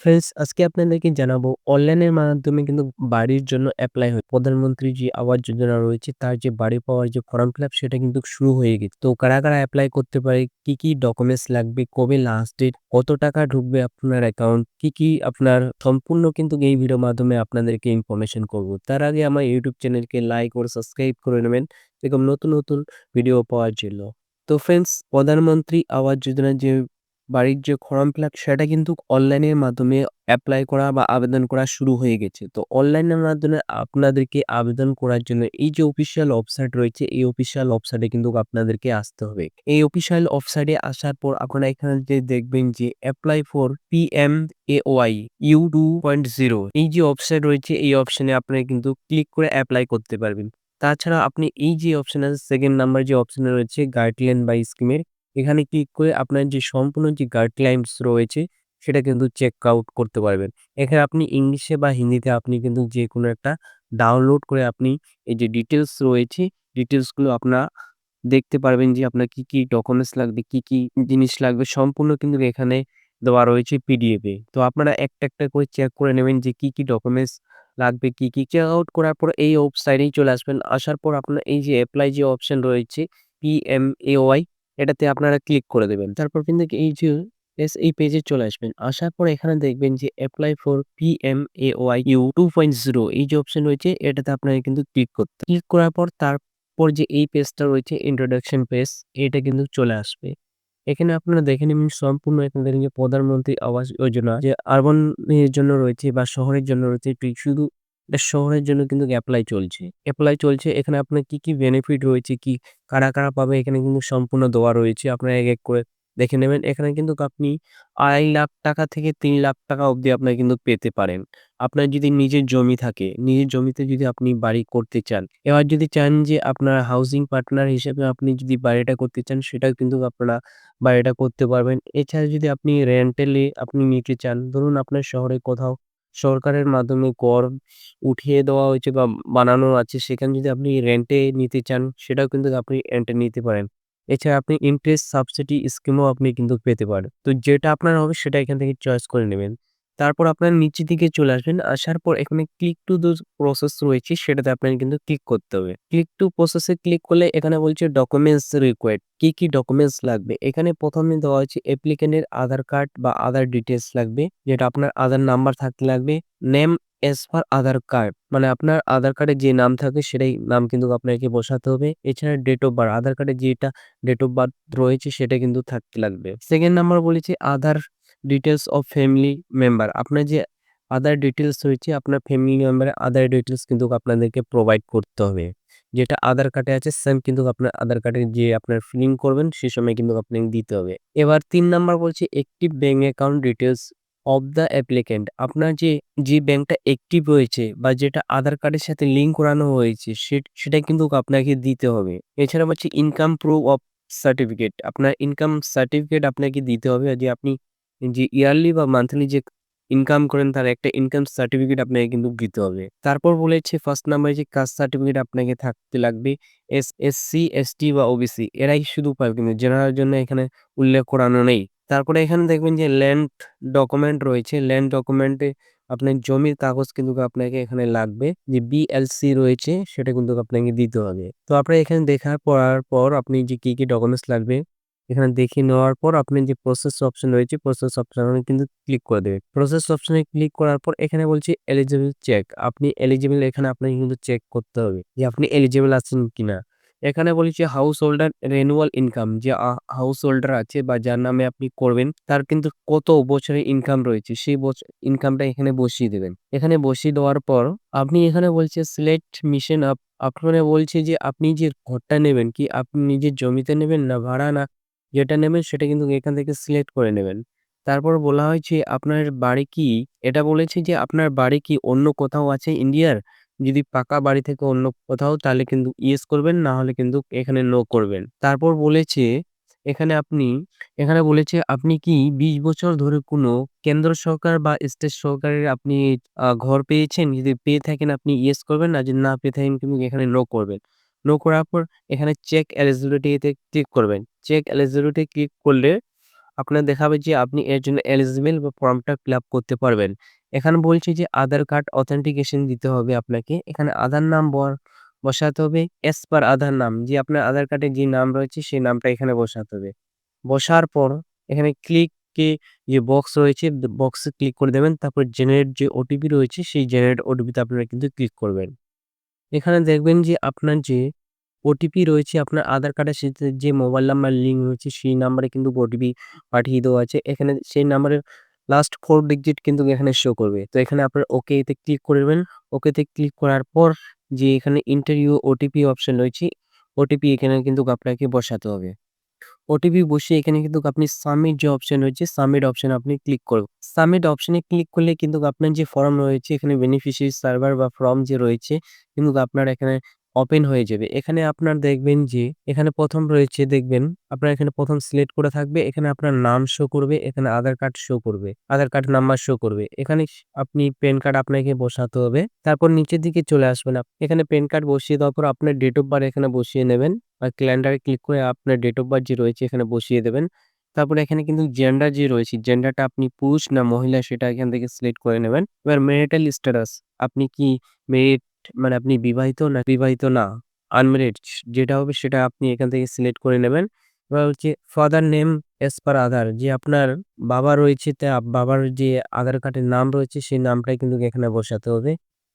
Friends আজকে আপনাদেরকে জানাব, অনলাইনের মাধ্যমে কিন্তু বাড়ির জন্য অ্যাপ্লাই হয় প্রধানমন্ত্রী যে আবাস যোজনা রয়েছে, তার যে বাড়ি পাওয়ার যে ফর্ম ফিল সেটা কিন্তু শুরু হয়ে গেছে। তো কারা কারা অ্যাপ্লাই করতে পারে, কি কি ডকুমেন্টস লাগবে, কবে লাস্ট ডেট কত টাকা ঢুকবে আপনার অ্যাকাউন্ট কি কি আপনার সম্পূর্ণ কিন্তু এই ভিডিওর মাধ্যমে আপনাদেরকে ইনফরমেশন করব। তার আগে আমার ইউটিউব চ্যানেলকে লাইক ও সাবস্ক্রাইব করে নেবেন, এরকম নতুন নতুন ভিডিও পাওয়ার জন্য। তো ফ্রেন্ডস প্রধানমন্ত্রী আবাস যোজনার যে বাড়ির যে ফর্ম ফিল আপ সেটা কিন্তু অনলাইনের মাধ্যমে অ্যাপ্লাই করা বা আবেদন করা শুরু হয়ে গেছে। তো অনলাইনের মাধ্যমে আপনাদেরকে আবেদন করার জন্য এই যে অফিসিয়াল ওয়েবসাইট রয়েছে, এই অফিসিয়াল ওয়েবসাইটে কিন্তু আপনাদেরকে আসতে হবে। এই অফিসিয়াল ওয়েবসাইটে আসার পর আপনারা এখানে যে দেখবেন যে apply for P M A Y U two point zero এই যে ওয়েবসাইট রয়েছে, এই অপশনে আপনারা কিন্তু ক্লিক করে অ্যাপ্লাই করতে পারবেন। তাছাড়া আপনি এই যে অপশন আছে সেকেন্ড নাম্বার যে অপশনে রয়েছে গাইডলাইন বা স্কিমের এখানে ক্লিক করে আপনার যে সম্পূর্ণ যে গাইডলাইনস রয়েছে, সেটা কিন্তু চেক আউট করতে পারবেন। এখানে আপনি ইংলিশে বা হিন্দিতে আপনি কিন্তু যে কোনো একটা ডাউনলোড করে আপনি এই যে ডিটেলস রয়েছে ডিটেলসগুলো আপনার দেখতে পারবেন যে আপনার কি কি ডকুমেন্টস লাগবে, কি কি জিনিস লাগবে, সম্পূর্ণ কিন্তু এখানে দেওয়া রয়েছে পিডিএফে তো আপনারা একটা একটা করে চেক করে নেবেন যে কি কি ডকুমেন্টস লাগবে, কি কি চেক আউট করার পর এই ওয়েবসাইটেই চলে আসবেন। আসার পর আপনার এই যে অ্যাপ্লাই যে অপশন রয়েছে পি এম এ ওয়াই এটাতে আপনারা ক্লিক করে দেবেন। তারপর কিন্তু এই যে এস এই পেজে চলে আসবেন। আসার পর এখানে দেখবেন যে apply for P M A Y U two point zero এই যে অপশন রয়েছে, এটাতে আপনারা কিন্তু ক্লিক করতে ক্লিক করার পর তারপর যে এই পেজটা রয়েছে ইন্ট্রোডাকশন পেজ এটা কিন্তু চলে আসবে। এখানে আপনারা দেখে নেবেন সম্পূর্ণ এখানে যে প্রধানমন্ত্রী আবাস যোজনা যে আরবান এর জন্য রয়েছে বা শহরের জন্য রয়েছে শুধু এটা শহরের জন্য কিন্তু অ্যাপ্লাই চলছে। অ্যাপ্লাই চলছে, এখানে আপনার কি কি বেনিফিট রয়েছে, কি, কারা কারা পাবে, এখানে কিন্তু সম্পূর্ণ দেওয়া রয়েছে। আপনারা এক এক করে দেখে নেবেন। এখানে কিন্তু আপনি আড়াই লাখ টাকা থেকে তিন লাখ টাকা অবধি আপনার কিন্তু পেতে পারেন। আপনার যদি নিজের জমি থাকে, নিজের জমিতে যদি আপনি বাড়ি করতে চান, এবার যদি চান যে আপনার হাউজিং পার্টনার হিসেবে আপনি যদি বাড়িটা করতে চান, সেটাও কিন্তু আপনারা বাড়িটা করতে পারবেন। এছাড়া যদি আপনি রেন্টালি আপনি নিতে চান, ধরুন আপনার শহরে কোথাও সরকারের মাধ্যমে কর উঠিয়ে দেওয়া হয়েছে বা বানানো আছে, সেখানে যদি আপনি রেন্টে নিতে চান, সেটাও কিন্তু আপনি রেন্টে নিতে পারেন। এছাড়া আপনি ইন্টারেস্ট সাবসিডি স্কিমও আপনি কিন্তু পেতে পারেন। তো যেটা আপনার হবে, সেটা এখান থেকে চয়েস করে নেবেন। তারপর আপনার নিচের দিকে চলে আসবেন। আসার পর এখানে ক্লিক টু দোজ প্রসেস রয়েছে, সেটাতে আপনার কিন্তু ক্লিক করতে হবে। ক্লিক টু প্রসেসে ক্লিক করলে এখানে বলছে ডকুমেন্টস রিকোয়ার্ড কি কি ডকুমেন্টস লাগবে? এখানে প্রথমে দেওয়া হচ্ছে অ্যাপ্লিকেন্টের আধার কার্ড বা আধার ডিটেলস লাগবে, যেটা আপনার আধার নাম্বার থাকতে লাগবে। Name as per Aadhaar card মানে আপনার আধার কার্ডে যে নাম থাকে, সেটাই নাম কিন্তু আপনাকে বসাতে হবে। এছাড়া ডেট অফ বার্থ আধার কার্ডে যেটা ডেট অফ বার্থ রয়েছে, সেটা কিন্তু থাকতে লাগবে। সেকেন্ড নাম্বার বলেছে Aadhaar details of family member আপনার যে আদার ডিটেলস রয়েছে, আপনার ফ্যামিলি মেম্বারের আদার ডিটেলস কিন্তু আপনাদেরকে প্রোভাইড করতে হবে। যেটা আধার কার্ডে আছে সেম কিন্তু আপনার আধার কার্ডে যে আপনার ফিলিং করবেন, সে সময় কিন্তু আপনাকে দিতে হবে। এবার তিন নাম্বার বলছে active bank account details of the applicant আপনার যে যে ব্যাংকটা অ্যাক্টিভ হয়েছে বা যেটা আধার কার্ডের সাথে লিঙ্ক করানো হয়েছে সেটা কিন্তু আপনাকে দিতে হবে। এছাড়া হচ্ছে ইনকাম প্রুফ অফ সার্টিফিকেট আপনার ইনকাম সার্টিফিকেট আপনাকে দিতে হবে যে আপনি যে ইয়ারলি বা মান্থলি যে ইনকাম করেন, তার একটা ইনকাম সার্টিফিকেট আপনাকে কিন্তু দিতে হবে। তারপর বলেছে ফার্স্ট নাম্বারে যে কাস্ট সার্টিফিকেট আপনাকে থাকতে লাগবে S S C S T বা ওবিসি এরাই শুধু পাবে কিন্তু জেনারেল জন্য এখানে উল্লেখ করানো নেই। তারপরে এখানে দেখবেন যে ল্যান্ড ডকুমেন্ট রয়েছে ল্যান্ড ডকুমেন্টে আপনার জমির কাগজ কিন্তু আপনাকে এখানে লাগবে, যে বিএলসি রয়েছে, সেটা কিন্তু আপনাকে দিতে হবে। তো আপনার এখানে দেখার পড়ার পর আপনি যে কি কি ডকুমেন্টস লাগবে এখানে দেখে নেওয়ার পর আপনি যে প্রসেস অপশন রয়েছে প্রসেস অপশনে কিন্তু ক্লিক করে দেবে প্রসেস অপশনে ক্লিক করার পর এখানে বলছি এলিজিবল চেক আপনি এলিজিবল এখানে আপনাকে কিন্তু চেক করতে হবে যে আপনি এলিজিবল আছেন কিনা। এখানে বলেছি হাউস হোল্ডার রেনুয়াল ইনকাম যে হাউস হোল্ডার আছে বা যার নামে আপনি করবেন, তার কিন্তু কত বছরের ইনকাম রয়েছে, সেই বছর ইনকামটা এখানে বসিয়ে দেবেন। এখানে বসিয়ে দেওয়ার পর আপনি এখানে বলছে সিলেক্ট মিশন আপ আপনারা বলছে যে আপনি যে ঘরটা নেবেন, কি আপনি নিজের জমিতে নেবেন না ভাড়া না যেটা নেবেন সেটা কিন্তু এখান থেকে সিলেক্ট করে নেবেন। তারপর বলা হয়েছে আপনার বাড়ি কি? এটা বলেছে যে আপনার বাড়ি কি অন্য কোথাও আছে ইন্ডিয়ার? যদি পাকা বাড়ি থেকে অন্য কোথাও তাহলে কিন্তু ইয়েস করবেন, না হলে কিন্তু এখানে নো করবেন। তারপর বলেছে, এখানে আপনি, এখানে বলেছে আপনি কি বিশ বছর ধরে কোনো কেন্দ্র সরকার বা স্টেট সরকারের আপনি ঘর পেয়েছেন? যদি পেয়ে থাকেন আপনি ইয়েস করবেন না যদি না পেয়ে থাকেন কিন্তু এখানে নো করবেন। নো করার পর এখানে চেক এলিজিবিলিটিতে ক্লিক করবেন। চেক এলিজিবিলিটি ক্লিক করলে আপনার দেখাবে যে আপনি এর জন্য এলিজিবল বা ফর্মটা ফিল আপ করতে পারবেন। এখানে বলছে যে আধার কার্ড অথেন্টিকেশন দিতে হবে আপনাকে। এখানে আধার নাম্বার বসাতে হবে এস পার আধার নাম। যে আপনার আধার কার্ডে যে নাম রয়েছে সেই নামটা এখানে বসাতে হবে। বসার পর এখানে ক্লিক কে যে বক্স রয়েছে বক্সে ক্লিক করে দেবেন। তারপর জেনারেট যে ওটিপি রয়েছে, সেই জেনারেট ওটিপিতে আপনারা কিন্তু ক্লিক করবেন। এখানে দেখবেন যে আপনার যে ওটিপি রয়েছে আপনার আধার কার্ডের সাথে যে মোবাইল নাম্বার লিঙ্ক রয়েছে সেই নাম্বারে কিন্তু ওটিপি পাঠিয়ে দেওয়া আছে। এখানে সেই নাম্বারের লাস্ট ফোর ডিজিট কিন্তু এখানে শো করবে। তো এখানে আপনার ওকে তে ক্লিক করবেন। ওকে তে ক্লিক করার পর যে এখানে ইন্টারভিউ ওটিপি অপশন রয়েছে, ওটিপি এখানে কিন্তু আপনাকে বসাতে হবে। ওটিপি বসিয়ে এখানে কিন্তু আপনি সাবমিট যে অপশন রয়েছে সাবমিট অপশনে আপনি ক্লিক করবেন। সাবমিট অপশনে ক্লিক করলে কিন্তু আপনার যে ফর্ম রয়েছে এখানে বেনিফিশিয়ারি সার্ভার বা ফর্ম যে রয়েছে কিন্তু আপনার এখানে ওপেন হয়ে যাবে। এখানে আপনার দেখবেন যে এখানে প্রথম রয়েছে দেখবেন আপনার এখানে প্রথম সিলেক্ট করা থাকবে। এখানে আপনার নাম শো করবে, এখানে আধার কার্ড শো করবে। আধার কার্ড নাম্বার শো করবে। এখানে আপনি প্যান কার্ড আপনাকে বসাতে হবে। তারপর নিচের দিকে চলে আসবেন। এখানে প্যান কার্ড বসিয়ে দেওয়ার পর আপনার ডেট অফ বার্থ এখানে বসিয়ে নেবেন। আর ক্যালেন্ডারে ক্লিক করে আপনার ডেট অফ বার্থ যে রয়েছে এখানে বসিয়ে দেবেন। তারপরে এখানে কিন্তু জেন্ডার যে রয়েছে জেন্ডারটা আপনি পুরুষ না মহিলা সেটা এখান থেকে সিলেক্ট করে নেবেন। এবার ম্যারিটাল স্ট্যাটাস আপনি কি মেরিড মানে আপনি বিবাহিত না বিবাহিত না আনমেরিড যেটা হবে সেটা আপনি এখান থেকে সিলেক্ট করে নেবেন। এবার হচ্ছে father name as per Aadhaar যে আপনার বাবা রয়েছে তা বাবার যে আধার কার্ডের নাম রয়েছে সেই নামটাই কিন্তু এখানে বসাতে হবে।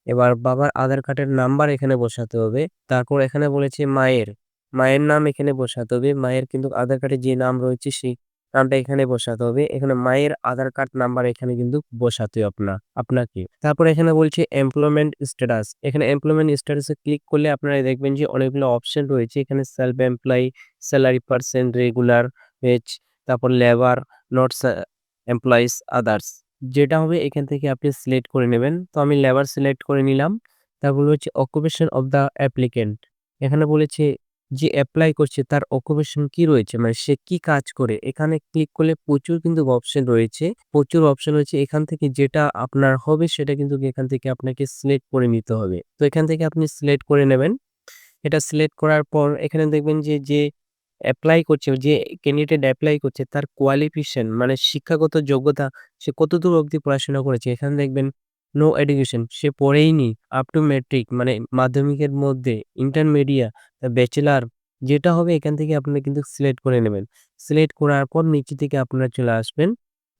এবার বাবার আধার কার্ডের নাম্বার এখানে বসাতে হবে। তারপর এখানে বলেছে মায়ের, মায়ের নাম এখানে বসাতে হবে। মায়ের কিন্তু আধার কার্ডে যে নাম রয়েছে সেই নামটা এখানে বসাতে হবে। এখানে মায়ের আধার কার্ড নাম্বার এখানে কিন্তু বসাতে হবে আপনা আপনাকে। তারপর এখানে বলছে এমপ্লয়মেন্ট স্ট্যাটাস। এখানে এমপ্লয়মেন্ট স্ট্যাটাসে ক্লিক করলে আপনারা দেখবেন যে অনেকগুলো অপশন রয়েছে। এখানে self employee, salary person, regular wage, তারপর লেবার, নট এমপ্লয়িজ, আদার্স। যেটা হবে এখান থেকে আপনি সিলেক্ট করে নেবেন। তো আমি লেবার সিলেক্ট করে নিলাম। তারপর হচ্ছে অকুপেশন অফ দ্য অ্যাপ্লিক্যান্ট। এখানে বলেছে যে অ্যাপ্লাই করছে তার অকুপেশন কি রয়েছে মানে সে কি কাজ করে। এখানে ক্লিক করলে প্রচুর কিন্তু অপশন রয়েছে। প্রচুর অপশন রয়েছে। এখান থেকে যেটা আপনার হবে সেটা কিন্তু এখান থেকে আপনাকে সিলেক্ট করে নিতে হবে। তো এখান থেকে আপনি সিলেক্ট করে নেবেন। এটা সিলেক্ট করার পর এখানে দেখবেন যে, যে অ্যাপ্লাই করছে যে ক্যান্ডিডেট অ্যাপ্লাই করছে তার কোয়ালিফিকেশন মানে শিক্ষাগত যোগ্যতা সে কতদূর অবধি পড়াশোনা করেছে। এখানে দেখবেন নো এডুকেশন সে পড়েইনি আপ টু ম্যাট্রিক মানে মাধ্যমিকের মধ্যে ইন্টারমিডিয়েট, ব্যাচেলর যেটা হবে এখান থেকে আপনারা কিন্তু সিলেক্ট করে নেবেন। সিলেক্ট করার পর নিচে থেকে আপনারা চলে আসবেন।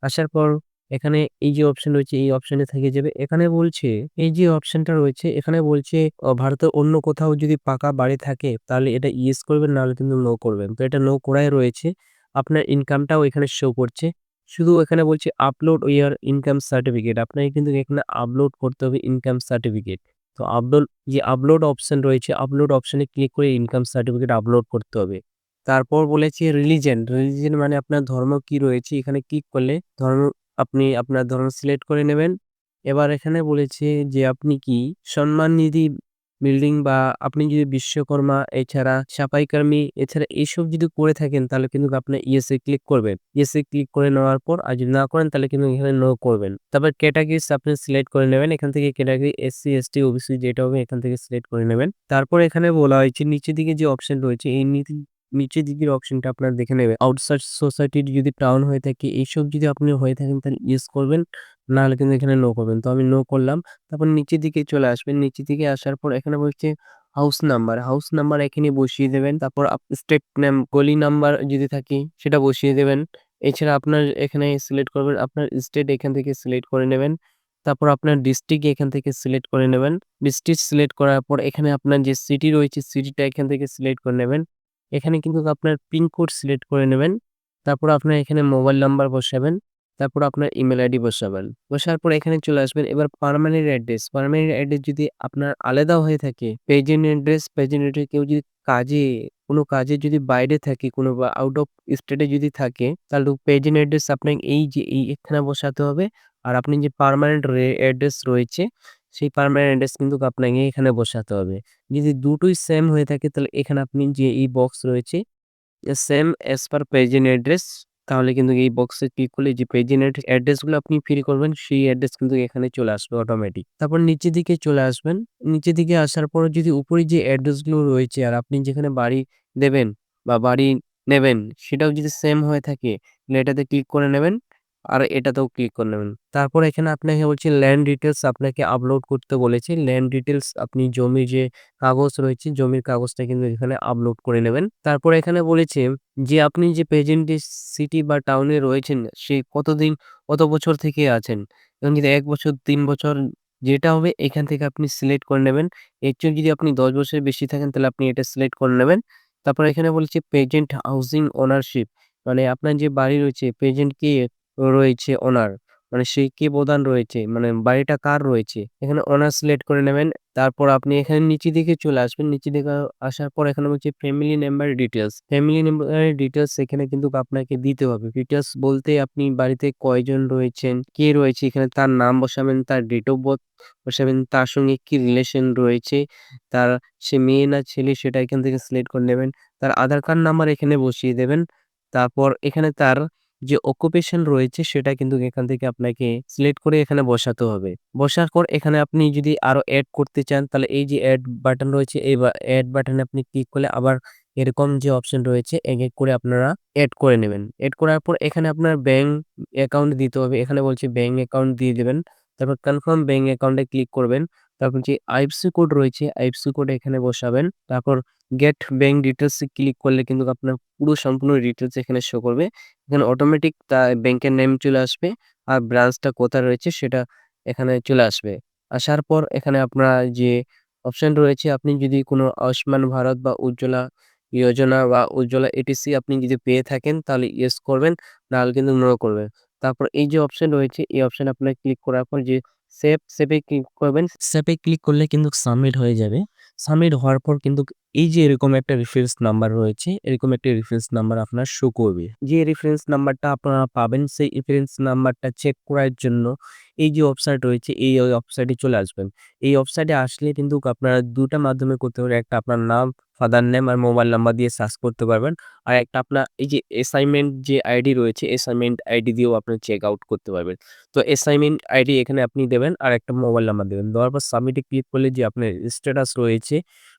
আসার পর এখানে এই যে অপশন রয়েছে, এই অপশনে থেকে যাবে। এখানে বলছে, এই যে অপশনটা রয়েছে, এখানে বলছে ভারতের অন্য কোথাও যদি পাকা বাড়ি থাকে, তাহলে এটা ইয়েস করবেন, নাহলে কিন্তু নো করবেন। তো এটা নো করাই রয়েছে। আপনার ইনকামটাও এখানে শো করছে। শুধু এখানে বলছে আপলোড ইওর ইনকাম সার্টিফিকেট আপনাকে কিন্তু এখানে আপলোড করতে হবে ইনকাম সার্টিফিকেট। তো আপলোড যে আপলোড অপশন রয়েছে আপলোড অপশনে ক্লিক করে ইনকাম সার্টিফিকেট আপলোড করতে হবে। তারপর বলেছে রিলিজেন রিলিজেন মানে আপনার ধর্ম কি রয়েছে, এখানে ক্লিক করলে ধর্ম, আপনি আপনার ধর্ম সিলেক্ট করে নেবেন। এবার এখানে বলেছে যে আপনি কি সম্মাননিধি বিল্ডিং বা আপনি যদি বিশ্বকর্মা এছাড়া সাফাই কর্মী এছাড়া এইসব যদি করে থাকেন তাহলে কিন্তু আপনি ইয়েসে ক্লিক করবেন। ইয়েসে ক্লিক করে নেওয়ার পর আর যদি না করেন তাহলে কিন্তু এখানে নো করবেন। তারপর ক্যাটাগরিজ আপনি সিলেক্ট করে নেবেন। এখান থেকে ক্যাটাগরি এসসি, এসটি, ওবিসি যেটা হবে এখান থেকে সিলেক্ট করে নেবেন। তারপর এখানে বলা হয়েছে নিচের দিকে যে অপশন রয়েছে এই নিচের দিকের অপশনটা আপনারা দেখে নেবেন। আউটসাইড সোসাইটির যদি টাউন হয়ে থাকে এইসব যদি আপনি হয়ে থাকেন তাহলে ইয়েস করবেন। নাহলে কিন্তু এখানে নো করবেন। তো আমি নো করলাম। তারপর নিচের দিকে চলে আসবেন। নিচের দিকে আসার পর এখানে বলছে হাউস নাম্বার, হাউস নাম্বার এখানে বসিয়ে দেবেন। তারপর আপ স্ট্রিট নেম গলি নাম্বার যদি থাকে সেটা বসিয়ে দেবেন। এছাড়া আপনার এখানে সিলেক্ট করবেন আপনার স্টেট এখান থেকে সিলেক্ট করে নেবেন। তারপর আপনার ডিস্ট্রিক্ট এখান থেকে সিলেক্ট করে নেবেন। ডিস্ট্রিক্ট সিলেক্ট করার পর এখানে আপনার যে সিটি রয়েছে সিটিটা এখান থেকে সিলেক্ট করে নেবেন। এখানে কিন্তু আপনার পিনকোড সিলেক্ট করে নেবেন। তারপর আপনার এখানে মোবাইল নাম্বার বসাবেন। তারপর আপনার ইমেইল আইডি বসাবেন। বসার পর এখানে চলে আসবেন। এবার পার্মানেন্ট অ্যাড্রেস, পার্মানেন্ট অ্যাড্রেস যদি আপনার আলাদা হয়ে থাকে প্রেজেন্ট অ্যাড্রেস, প্রেজেন্ট অ্যাড্রেস কেউ যদি কাজে কোনো কাজে যদি বাইরে থাকে কোনো বা আউট অফ স্টেটে যদি থাকে তাহলে প্রেজেন্ট অ্যাড্রেস আপনাকে এই যে এই এখানে বসাতে হবে। আর আপনি যে পার্মানেন্ট অ্যাড্রেস রয়েছে সেই পার্মানেন্ট অ্যাড্রেস কিন্তু আপনাকে এখানে বসাতে হবে। যদি দুটোই সেম হয়ে থাকে, তাহলে এখানে আপনি যে এই বক্স রয়েছে same as per present address তাহলে কিন্তু এই বক্সে ক্লিক করলে যে প্রেজেন্ট অ্যাড্রেসগুলো আপনি ফিল করবেন, সেই অ্যাড্রেস কিন্তু এখানে চলে আসবে অটোমেটিক। তারপর নিচের দিকে চলে আসবেন। নিচের দিকে আসার পর যদি উপরে যে অ্যাড্রেসগুলো রয়েছে, আর আপনি যেখানে বাড়ি দেবেন বা বাড়ি নেবেন, সেটাও যদি সেম হয়ে থাকে, তাহলে এটাতে ক্লিক করে নেবেন আর এটাতেও ক্লিক করে নেবেন। তারপর এখানে আপনাকে বলছে ল্যান্ড ডিটেলস আপনাকে আপলোড করতে বলেছে। ল্যান্ড ডিটেলস আপনি জমির যে কাগজ রয়েছে, জমির কাগজটা কিন্তু এখানে আপলোড করে নেবেন। তারপর এখানে বলেছে যে আপনি যে প্রেজেন্ট সিটি বা টাউনে রয়েছেন, সে কতদিন, কত বছর থেকে আছেন? এবং যদি এক বছর, তিন বছর যেটা হবে, এখান থেকে আপনি সিলেক্ট করে নেবেন। এর চেয়ে যদি আপনি দশ বছরের বেশি থাকেন, তাহলে আপনি এটা সিলেক্ট করে নেবেন। তারপর এখানে বলছে প্রেজেন্ট হাউজিং ওনারশিপ মানে আপনার যে বাড়ি রয়েছে প্রেজেন্ট কে রয়েছে ওনার মানে সে কে প্রধান রয়েছে মানে বাড়িটা কার রয়েছে, এখানে ওনার সিলেক্ট করে নেবেন, তারপর আপনি এখানে নিচে দিকে চলে আসবেন, নিচে দিকে আসার পর এখানে বলছে ফ্যামিলি মেম্বার ডিটেলস ফ্যামিলি মেম্বারের ডিটেলস এখানে কিন্তু আপনাকে দিতে হবে ডিটেলস বলতে আপনি বাড়িতে কয়জন রয়েছেন, কে রয়েছে, এখানে তার নাম বসাবেন, তার ডেট অফ বার্থ বসাবেন, তার সঙ্গে কি রিলেশন রয়েছে, তার সে মেয়ে না ছেলে সেটা এখান থেকে সিলেক্ট করে নেবেন, তার আধার কার্ড নাম্বার এখানে বসিয়ে দেবেন, তারপর এখানে তার যে অকুপেশন রয়েছে সেটা কিন্তু এখান থেকে আপনাকে সিলেক্ট করে এখানে বসাতে হবে। বসার পর এখানে আপনি যদি আরও অ্যাড করতে চান, তাহলে এই যে অ্যাড বাটন রয়েছে, এই অ্যাড বাটনে আপনি ক্লিক করলে আবার এরকম যে অপশন রয়েছে, এক এক করে আপনারা অ্যাড করে নেবেন। অ্যাড করার পর এখানে আপনার ব্যাংক অ্যাকাউন্ট দিতে হবে। এখানে বলছে ব্যাংক অ্যাকাউন্ট দিয়ে দেবেন। তারপর কনফার্ম ব্যাংক অ্যাকাউন্টে ক্লিক করবেন। তারপর যে আইএফসি কোড রয়েছে আইএফসি কোড এখানে বসাবেন। তারপর গেট ব্যাংক ডিটেলস ক্লিক করলে কিন্তু আপনার পুরো সম্পূর্ণ ডিটেলস এখানে শো করবে। এখানে অটোমেটিক তা ব্যাংকের নেম চলে আসবে আর ব্রাঞ্চটা কোথায় রয়েছে সেটা এখানে চলে আসবে। আসার পর এখানে আপনার যে অপশন রয়েছে, আপনি যদি কোনো আয়ুষ্মান ভারত বা উজ্জ্বলা যোজনা বা উজ্জ্বলা এটিসি আপনি যদি পেয়ে থাকেন তাহলে ইয়েস করবেন, নাহলে কিন্তু নো করবেন। তারপর এই যে অপশন রয়েছে, এই অপশন আপনার ক্লিক করার পর যে সেভ সেভে ক্লিক করবেন সেভে ক্লিক করলে কিন্তু সাবমিট হয়ে যাবে। সাবমিট হওয়ার পর কিন্তু এই যে এরকম একটা রেফারেন্স নাম্বার রয়েছে, এরকম একটা রেফারেন্স নাম্বার আপনার শো করবে। যে রেফারেন্স নাম্বারটা আপনারা পাবেন, সেই রেফারেন্স নাম্বারটা চেক করার জন্য এই যে ওয়েবসাইট রয়েছে, এই ওয়েবসাইটে চলে আসবেন। এই ওয়েবসাইটে আসলে কিন্তু আপনারা দুটা মাধ্যমে করতে পারেন একটা আপনার নাম ফাদার নেম আর মোবাইল নাম্বার দিয়ে সার্চ করতে পারবেন। আর একটা আপনার এই যে অ্যাসাইনমেন্ট যে আইডি রয়েছে অ্যাসাইনমেন্ট আইডি দিয়েও আপনি চেক আউট করতে পারবেন। তো অ্যাসাইনমেন্ট আইডি এখানে আপনি দেবেন আর একটা মোবাইল নাম্বার দেবেন। দেওয়ার পর সাবমিটে ক্লিক করলে যে আপনার স্ট্যাটাস রয়েছে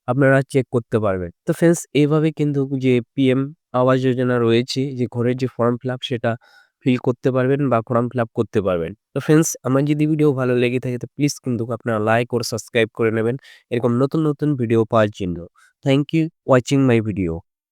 আপনারা চেক করতে পারবেন। তো ফ্রেন্ডস এইভাবে কিন্তু যে পিএম আবাস যোজনা রয়েছে, যে ঘরের যে ফর্ম ফিল সেটা ফিল করতে পারবেন বা ফর্ম ফিল করতে পারবেন। তো ফ্রেন্ডস আমার যদি ভিডিও ভালো লেগে থাকে, তো প্লিজ কিন্তু আপনারা লাইক ও সাবস্ক্রাইব করে নেবেন, এরকম নতুন নতুন ভিডিও পাওয়ার জন্য। Thank you watching my video